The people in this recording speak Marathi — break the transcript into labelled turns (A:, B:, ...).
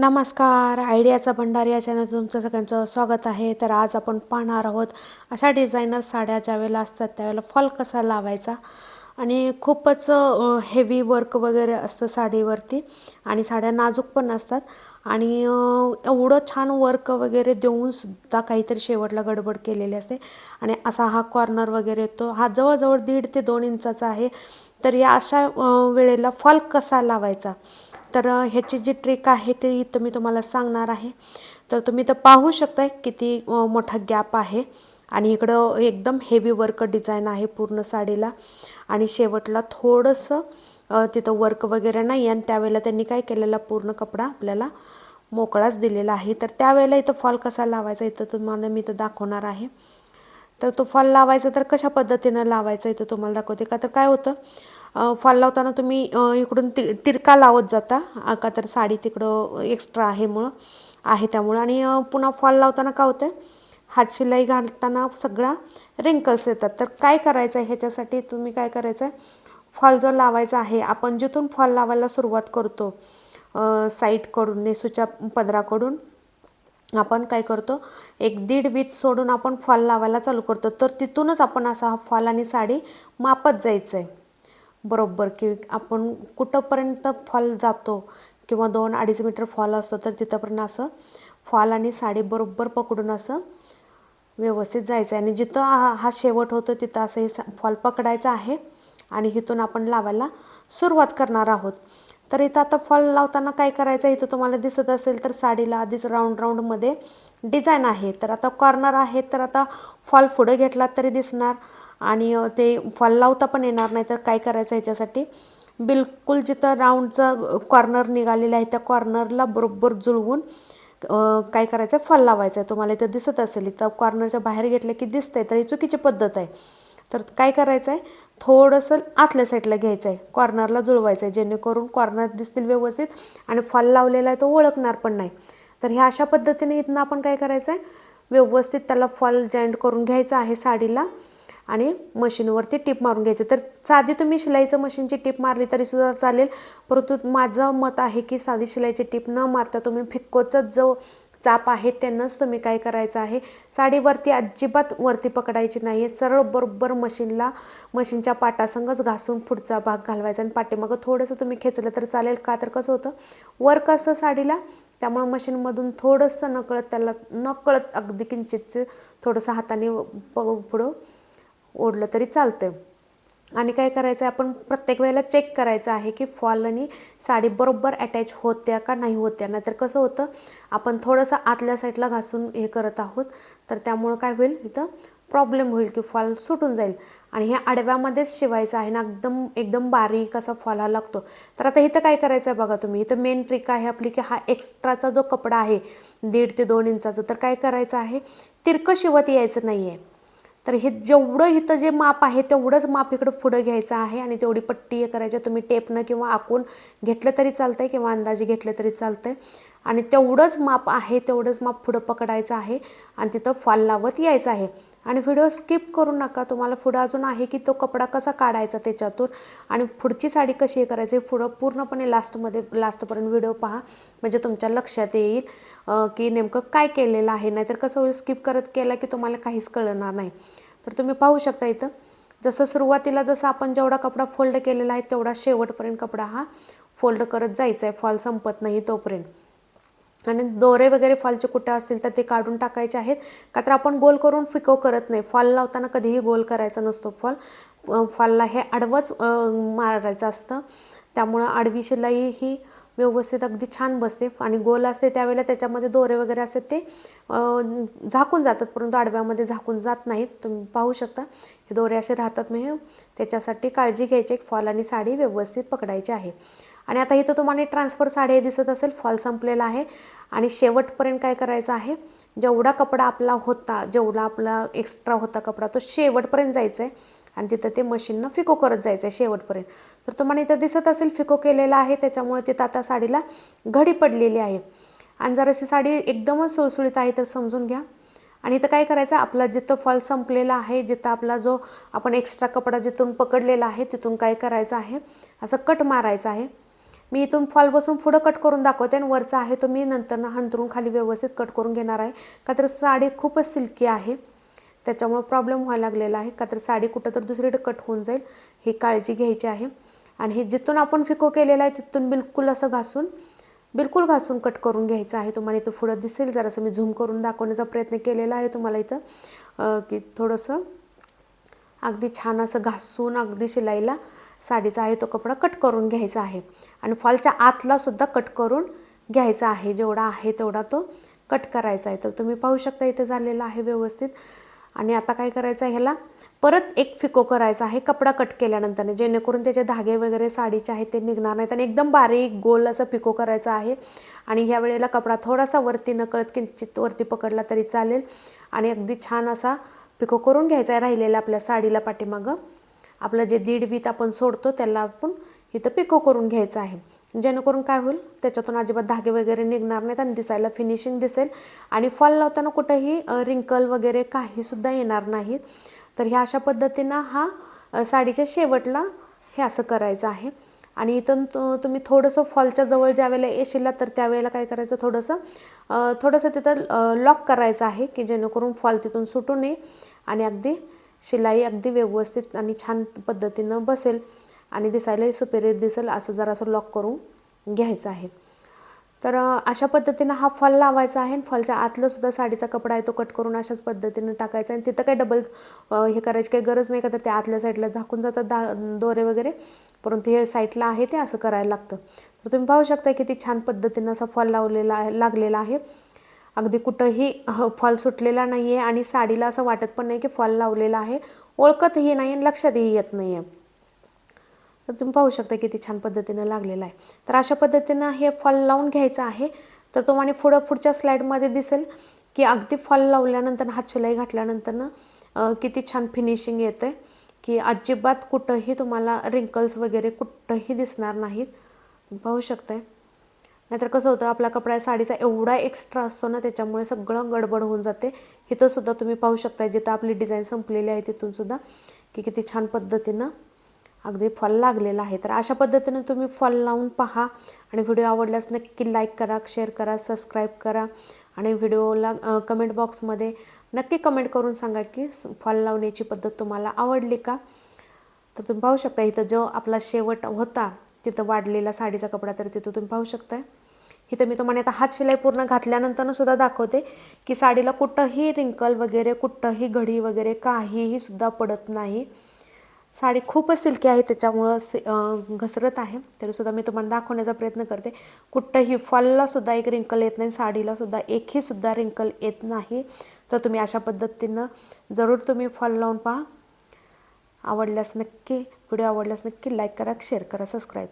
A: नमस्कार आयडियाचा भंडार या चॅनल तुमचं सगळ्यांचं स्वागत आहे. तर आज आपण पाहणार आहोत अशा डिझायनर साड्या ज्यावेळेला असतात त्यावेळेला फॉल कसा लावायचा आणि खूपच हेवी वर्क वगैरे असतं साडीवरती आणि साड्या नाजूक पण असतात आणि एवढं छान वर्क वगैरे देऊन सुद्धा काहीतरी शेवटला गडबड केलेली असते आणि असा हा कॉर्नर वगैरे येतो. हा जवळजवळ दीड ते दोन इंचाचा आहे. तर या अशा वेळेला फॉल कसा लावायचा? तर ह्याची जी ट्रिक आहे ते इथं मी तुम्हाला सांगणार आहे. तर तुम्ही तर पाहू शकताय किती मोठा गॅप आहे. आणि इकडं एकदम हेवी वर्क डिझाईन आहे पूर्ण साडीला. आणि शेवटला थोडंसं तिथं वर्क वगैरे नाही. आणि त्यावेळेला त्यांनी काय केलेला पूर्ण कपडा आपल्याला मोकळाच दिलेला आहे. तर त्यावेळेला इथं फॉल कसा लावायचा इथं तुम्हाला मी इथं दाखवणार आहे. तर तो फॉल लावायचा तर कशा पद्धतीनं लावायचा इथं तुम्हाला दाखवते का? तर काय होतं? फॉल लावताना तुम्ही इकडून ति तिरका लावत जाता. का तर साडी तिकडं एक्स्ट्रा आहे मुळं आहे त्यामुळं. आणि पुन्हा फॉल लावताना काय होतं हात शिलाई घालताना सगळा रिंकल्स येतात. तर काय करायचं आहे ह्याच्यासाठी? तुम्ही काय करायचं आहे फॉल जो लावायचा आहे आपण जिथून फॉल लावायला सुरुवात करतो साईटकडून साईडकडून नेसूच्या पदराकडून आपण काय करतो? एक दीड वीज सोडून आपण फॉल लावायला चालू करतो. तर तिथूनच आपण असा हा फॉल आणि साडी मापत जायचं आहे बरोबर की आपण कुठंपर्यंत फॉल जातो किंवा दोन अडीच मीटर फॉल असतो तर तिथंपर्यंत असं फॉल आणि साडी बरोबर पकडून असं व्यवस्थित जायचं आहे. आणि जिथं हा हा शेवट होतो तिथं असं हे फॉल पकडायचं आहे आणि इथून आपण लावायला सुरुवात करणार आहोत. तर इथं आता फॉल लावताना काय करायचं आहे? इथं तुम्हाला दिसत असेल तर साडीला आधीच राऊंड राऊंडमध्ये डिझाईन आहे. तर आता कॉर्नर आहे तर आता फॉल पुढे घेतला तरी दिसणार. आणि ते फॉल लावता पण येणार नाही तर काय करायचं ह्याच्यासाठी बिलकुल जिथं राऊंडचं कॉर्नर निघालेलं आहे त्या कॉर्नरला बरोबर जुळवून काय करायचं आहे फॉल लावायचं आहे तुम्हाला इथं दिसत असेल इथं कॉर्नरच्या बाहेर घेतलं की दिसतंय तर ही चुकीची पद्धत आहे. तर काय करायचं आहे थोडंसं आतल्या साईडला घ्यायचं आहे कॉर्नरला जुळवायचं आहे जेणेकरून कॉर्नर दिसतील व्यवस्थित आणि फॉल लावलेला आहे तो ओळखणार पण नाही. तर ह्या अशा पद्धतीने इथनं आपण काय करायचं आहे व्यवस्थित त्याला फॉल जॉईंट करून घ्यायचं आहे साडीला. आणि मशीनवरती टीप मारून घ्यायचं. तर साधी तुम्ही शिलाईचं मशीनची टीप मारली तरी सुद्धा चालेल. परंतु माझं मत आहे की साधी शिलाईची टीप न मारता तुम्ही फिक्कोचाच जो चाप आहे त्यांनाच तुम्ही काय करायचं आहे? साडीवरती अजिबात वरती पकडायची नाही आहे सरळ बरोबर मशीनला मशीनच्या पाटासंगच घासून पुढचा भाग घालवायचा आणि पाठीमागं थोडंसं तुम्ही खेचलं तर चालेल का? तर कसं होतं? वर्क असतं साडीला? त्यामुळं मशीनमधून थोडंसं नकळत त्याला नकळत अगदी किंचितचं थोडंसं हाताने पुढं ओढलं तरी चालतं आणि काय करायचं आहे आपण प्रत्येक वेळेला चेक करायचं आहे की फॉल आणि साडी बरोबर अटॅच होत्या का नाही होत्या. नाहीतर कसं होतं आपण थोडंसं आतल्या साईडला घासून हे करत आहोत तर त्यामुळं काय होईल इथं प्रॉब्लेम होईल की फॉल सुटून जाईल. आणि हे आडव्यामध्येच शिवायचं आहे ना एकदम एकदम बारीक असा फॉल हा लागतो. तर आता इथं काय करायचं आहे बघा तुम्ही इथं मेन ट्रिक आहे आपली की हा एक्स्ट्राचा जो कपडा आहे दीड ते दोन इंचाचा तर काय करायचं आहे तिरकं शिवत यायचं नाही आहे तर हे जेवढं इथं जे माप आहे तेवढंच माप इकडं पुढं घ्यायचं आहे आणि तेवढी पट्टी हे करायची तुम्ही टेपनं किंवा आखून घेतलं तरी चालतंय किंवा अंदाजे घेतलं तरी चालतंय. आणि तेवढंच माप आहे तेवढंच माप पुढं पकडायचं आहे आणि तिथं फॉल लावत यायचं आहे. आणि व्हिडिओ स्किप करू नका. तुम्हाला पुढं अजून आहे की तो कपडा कसा काढायचा त्याच्यातून आणि पुढची साडी कशी हे करायची पुढं पूर्णपणे लास्टमध्ये लास्टपर्यंत व्हिडिओ पहा. म्हणजे तुमच्या लक्षात येईल की नेमकं काय केलेलं आहे. नाहीतर कसं होईल स्किप करत केला की तुम्हाला काहीच कळणार नाही. तर तुम्ही पाहू शकता इथं. जसं सुरुवातीला जसं आपण जेवढा कपडा फोल्ड केलेला आहे तेवढा शेवटपर्यंत कपडा हा फोल्ड करत जायचा आहे फॉल संपत नाही तोपर्यंत. आणि दोरे वगैरे फॉलचे कुठे असतील तर ते काढून टाकायचे आहेत. का तर आपण गोल करून फिको करत नाही. फॉल लावताना कधीही गोल करायचा नसतो फॉल. फॉलला हे आडवंच मारायचं असतं. त्यामुळं आडवी शिलाई ही व्यवस्थित अगदी छान बसते. आणि गोल असते त्यावेळेला त्याच्यामध्ये दोरे वगैरे असतात ते झाकून जातात. परंतु आडव्यामध्ये झाकून जात नाहीत. तुम्ही पाहू शकता. हे दोरे असे राहतात. म्हणजे त्याच्यासाठी काळजी घ्यायची. एक फॉल आणि साडी व्यवस्थित पकडायची आहे. आणि आता इथं तुम्हाला ट्रान्सफर साडी दिसत असेल फॉल संपलेला आहे. आणि शेवटपर्यंत काय करायचं आहे जेवढा कपडा आपला होता जेवढा आपला एक्स्ट्रा होता कपडा तो शेवटपर्यंत जायचा आहे आणि तिथं ते मशीननं फिको करत जायचं आहे शेवटपर्यंत. तर तुम्हाला इथं दिसत असेल फिको केलेला आहे. त्याच्यामुळे तिथं आता साडीला घडी पडलेली आहे. आणि जर अशी साडी एकदमच सुळसुळीत आहे तर समजून घ्या. आणि इथं काय करायचं आपला जिथं फॉल संपलेला आहे जिथं आपला जो आपण एक्स्ट्रा कपडा जिथून पकडलेला आहे तिथून काय करायचं आहे असं कट मारायचं आहे. मी इथून फॉल बसून पुढं कट करून दाखवते आणि वरचा आहे तो मी नंतर हंतरून खाली व्यवस्थित कट करून घेणार आहे. का तर साडी खूपच सिल्की आहे. त्याच्यामुळं प्रॉब्लेम व्हायला लागलेला आहे. का तर साडी कुठं तर दुसरीकडे कट होऊन जाईल. ही काळजी घ्यायची आहे. आणि हे जिथून आपण फिको केलेलं आहे तिथून बिलकुल असं घासून बिलकुल घासून कट करून घ्यायचं आहे. तुम्हाला इथं पुढं दिसेल. जरासं मी झूम करून दाखवण्याचा प्रयत्न केलेला आहे तुम्हाला इथं. की थोडंसं अगदी छान असं घासून अगदी शिलाईला साडीचा आहे तो कपडा कट करून घ्यायचा आहे. आणि फॉलच्या आतलासुद्धा कट करून घ्यायचा आहे. जेवढा आहे तेवढा तो कट करायचा आहे. तर तुम्ही पाहू शकता इथे झालेला आहे व्यवस्थित. आणि आता काय करायचं आहे ह्याला? परत एक फिको करायचा आहे. कपडा कट केल्यानंतर जेणेकरून त्याचे धागे वगैरे साडीचे आहेत ते निघणार नाहीत. आणि एकदम बारीक गोल असं पिको करायचा आहे. आणि ह्या वेळेला कपडा थोडासा वरती नकळत किंचित वरती पकडला तरी चालेल. आणि अगदी छान असा पिको करून घ्यायचा आहे. राहिलेला आपल्या साडीला पाठीमागं. आपलं जे दीड वीत आपण सोडतो त्याला आपण इथं पिको करून घ्यायचं आहे. जेणेकरून काय होईल त्याच्यातून अजिबात धागे वगैरे निघणार नाहीत आणि दिसायला फिनिशिंग दिसेल. आणि फॉल लावताना कुठंही रिंकल वगैरे काहीसुद्धा येणार नाहीत. तर ह्या अशा पद्धतीनं हा साडीच्या शेवटला हे असं करायचं आहे. आणि इथून तुम्ही थोडंसं फॉलच्या जवळ ज्या वेळेला येशील तर त्यावेळेला काय करायचं थोडंसं थोडंसं तिथं लॉक करायचं आहे की जेणेकरून फॉल तिथून सुटू नये. आणि अगदी शिलाई अगदी व्यवस्थित आणि छान पद्धतीनं बसेल आणि दिसायलाही सुपेरियर दिसेल असं जरासं लॉक करून घ्यायचं आहे. तर अशा पद्धतीनं हा फॉल लावायचा आहे आणि फॉलच्या आतलं सुद्धा साडीचा कपडा आहे तो कट करून अशाच पद्धतीनं टाकायचा आणि तिथं काही डबल हे करायची काही गरज नाही का? तर त्या आतल्या साईडला झाकून जातात दा दोरे वगैरे. परंतु हे साईडला आहे ते असं करायला लागतं. तर तुम्ही पाहू शकता किती छान पद्धतीनं असा फॉल लावलेला आहे लागलेला आहे. अगदी कुठंही फॉल सुटलेला नाही आहे आणि साडीला असं वाटत पण नाही की फॉल लावलेला आहे. ओळखतही नाही आणि लक्षातही येत नाही आहे तर तुम्ही पाहू शकता किती छान पद्धतीनं लागलेला आहे. तर अशा पद्धतीनं हे फॉल लावून घ्यायचं आहे. तर तुम्हाला पुढं पुढच्या स्लाईडमध्ये दिसेल की अगदी फॉल लावल्यानंतर हात शिलाई घातल्यानंतरनं किती छान फिनिशिंग येतं आहे की अजिबात कुठंही तुम्हाला रिंकल्स वगैरे कुठंही दिसणार नाहीत. तुम्ही पाहू शकताय. नाहीतर कसं होतं आपला कपडा साडीचा एवढा एक्स्ट्रा असतो ना त्याच्यामुळे सगळं गडबड होऊन जाते. इथंसुद्धा तुम्ही पाहू शकता जिथं आपली डिझाईन संपलेली आहे तिथून सुद्धा की किती छान पद्धतीनं अगदी फॉल लागलेला आहे. तर अशा पद्धतीनं तुम्ही फॉल लावून पहा आणि व्हिडिओ आवडल्यास नक्की लाईक करा शेअर करा सबस्क्राईब करा आणि व्हिडिओला कमेंट बॉक्समध्ये नक्की कमेंट करून सांगा की फॉल लावण्याची पद्धत तुम्हाला आवडली का? तर तुम्ही पाहू शकता इथं जो आपला शेवट होता तिथं वाढलेला साडीचा कपडा तर तिथं तुम्ही पाहू शकता इथं मी तुम्हाला आता हात शिलाई पूर्ण घातल्यानंतरनं सुद्धा दाखवते की साडीला कुठंही रिंकल वगैरे कुठंही घडी वगैरे काहीही सुद्धा पडत नाही. साडी खूपच सिल्की आहे त्याच्यामुळं से घसरत आहे. तरीसुद्धा मी तुम्हाला दाखवण्याचा प्रयत्न करते. कुठंही फॉललासुद्धा एक रिंकल येत नाही साडीलासुद्धा एकही सुद्धा रिंकल येत नाही. तर तुम्ही अशा पद्धतीनं जरूर तुम्ही फॉल लावून पहा. आवडल्यास नक्की व्हिडिओ आवडल्यास नक्की लाईक करा शेअर करा सबस्क्राईब